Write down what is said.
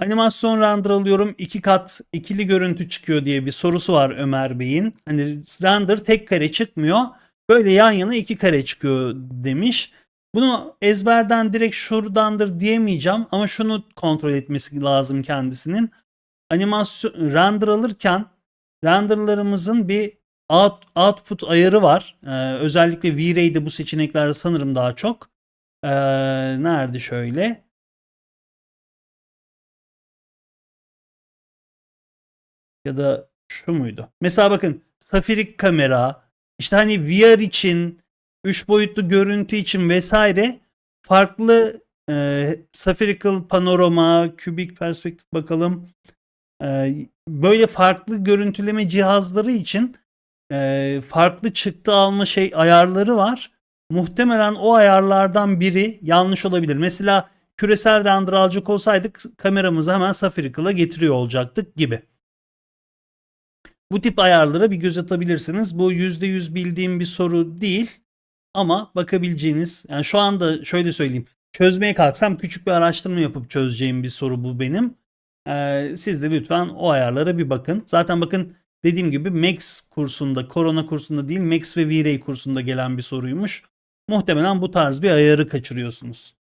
Animasyon render alıyorum. iki kat ikili görüntü çıkıyor diye bir sorusu var Ömer Bey'in. Hani render tek kare çıkmıyor. Böyle yan yana iki kare çıkıyor demiş. Bunu ezberden direkt şuradandır diyemeyeceğim ama şunu kontrol etmesi lazım kendisinin. Animasyon render alırken renderlarımızın bir out, output ayarı var. Ee, özellikle V-Ray'de bu seçeneklerde sanırım daha çok. Ee, nerede şöyle? Ya da şu muydu? Mesela bakın safirik kamera, işte hani VR için, 3 boyutlu görüntü için vesaire farklı e, spherical panorama, kübik perspektif bakalım. E, böyle farklı görüntüleme cihazları için e, farklı çıktı alma şey ayarları var. Muhtemelen o ayarlardan biri yanlış olabilir. Mesela küresel render alacak olsaydık kameramızı hemen Saphirical'a getiriyor olacaktık gibi. Bu tip ayarlara bir göz atabilirsiniz. Bu %100 bildiğim bir soru değil ama bakabileceğiniz yani şu anda şöyle söyleyeyim çözmeye kalksam küçük bir araştırma yapıp çözeceğim bir soru bu benim. Ee, siz de lütfen o ayarlara bir bakın. Zaten bakın dediğim gibi Max kursunda, Korona kursunda değil Max ve V-Ray kursunda gelen bir soruymuş. Muhtemelen bu tarz bir ayarı kaçırıyorsunuz.